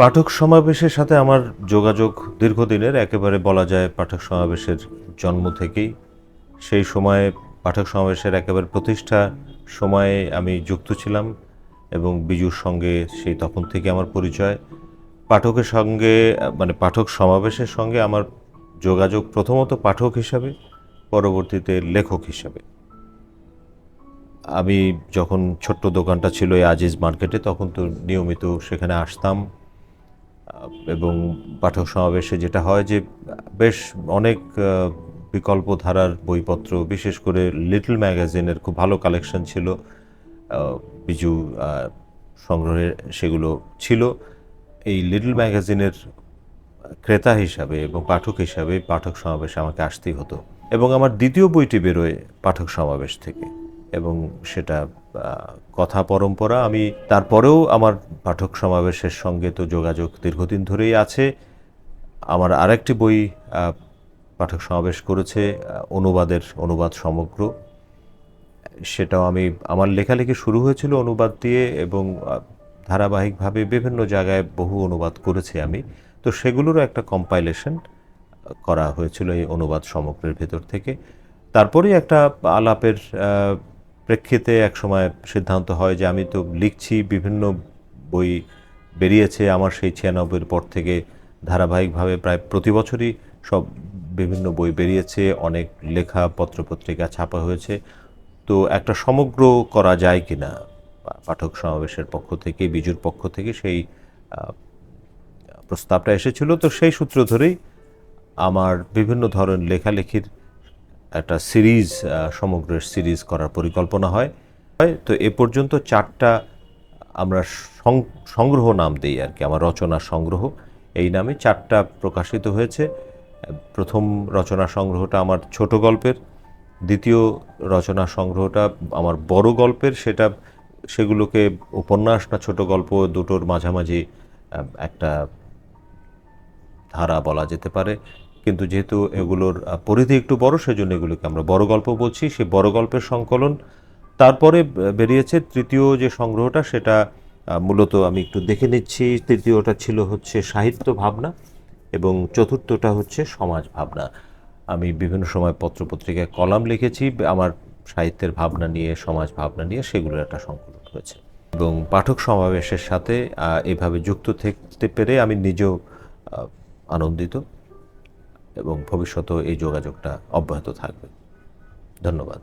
পাঠক সমাবেশের সাথে আমার যোগাযোগ দীর্ঘদিনের, একেবারে বলা যায় পাঠক সমাবেশের জন্ম থেকেই। সেই সময়ে পাঠক সমাবেশের একেবারে প্রতিষ্ঠা সময়ে আমি যুক্ত ছিলাম এবং বিজুর সঙ্গে সেই তখন থেকে আমার পরিচয়। পাঠকের সঙ্গে মানে পাঠক সমাবেশের সঙ্গে আমার যোগাযোগ প্রথমত পাঠক হিসাবে, পরবর্তীতে লেখক হিসাবে। আমি যখন ছোট্ট দোকানটা ছিল এই আজিজ মার্কেটে, তখন তো নিয়মিত সেখানে আসতাম। এবং পাঠক সমাবেশে যেটা হয় যে বেশ অনেক বিকল্প ধারার বইপত্র, বিশেষ করে লিটল ম্যাগাজিনের খুব ভালো কালেকশন ছিল বিজু সংগ্রহে সেগুলো ছিল। এই লিটল ম্যাগাজিনের ক্রেতা হিসাবে এবং পাঠক হিসাবে পাঠক সমাবেশে আমাকে আসতেই হতো। এবং আমার দ্বিতীয় বইটি বেরোয় পাঠক সমাবেশ থেকে। এবং সেটা কথা পরম্পরা। আমি তারপরেও আমার পাঠক সমাবেশের সঙ্গে তো যোগাযোগ দীর্ঘদিন ধরেই আছে। আমার আরেকটি বই পাঠক সমাবেশ করেছে অনুবাদের অনুবাদ সমগ্র। সেটাও আমি, আমার লেখালেখি শুরু হয়েছিল অনুবাদ দিয়ে এবং ধারাবাহিকভাবে বিভিন্ন জায়গায় বহু অনুবাদ করেছি আমি। তো সেগুলোরও একটা কম্পাইলেশন করা হয়েছিল এই অনুবাদ সমগ্রের ভেতর থেকে। তারপরেই একটা আলাপের প্রেক্ষিতে এক সময় সিদ্ধান্ত হয় যে আমি তো লিখছি, বিভিন্ন বই বেরিয়েছে আমার সেই ছিয়ানব্বইয়ের পর থেকে। ধারাবাহিকভাবে প্রায় প্রতি বছরই সব বিভিন্ন বই বেরিয়েছে, অনেক লেখা, পত্রপত্রিকা ছাপা হয়েছে। তো একটা সমগ্র করা যায় কি না পাঠক সমাবেশের পক্ষ থেকে, বিজুর পক্ষ থেকে সেই প্রস্তাবটা এসেছিল। তো সেই সূত্র ধরেই আমার বিভিন্ন ধরনের লেখালেখির একটা সিরিজ সমগ্র সিরিজ করার পরিকল্পনা হয়। তো এ পর্যন্ত চারটা আমরা সংগ্রহ নাম দিই আর কি, আমার রচনা সংগ্রহ। এই নামে চারটা প্রকাশিত হয়েছে। প্রথম রচনা সংগ্রহটা আমার ছোট গল্পের, দ্বিতীয় রচনা সংগ্রহটা আমার বড় গল্পের, সেটা সেগুলোকে উপন্যাস না ছোট গল্প, দুটোর মাঝামাঝি একটা ধারা বলা যেতে পারে। কিন্তু যেহেতু এগুলোর পরিধি একটু বড়, সেজন্য এগুলোকে আমরা বড় গল্প বলছি। সেই বড় গল্পের সংকলন তারপরে বেরিয়েছে তৃতীয় যে সংগ্রহটা, সেটা মূলত আমি একটু দেখে নিচ্ছি। তৃতীয়টা ছিল হচ্ছে সাহিত্য ভাবনা এবং চতুর্থটা হচ্ছে সমাজ ভাবনা। আমি বিভিন্ন সময় পত্রপত্রিকায় কলাম লিখেছি, আমার সাহিত্যের ভাবনা নিয়ে, সমাজ ভাবনা নিয়ে সেগুলোর একটা সংকলন হয়েছে। এবং পাঠক সমাবেশের সাথে এভাবে যুক্ত থাকতে পেরে আমি নিজেও আনন্দিত। এবং ভবিষ্যতেও এই যোগাযোগটা অব্যাহত থাকবে। ধন্যবাদ।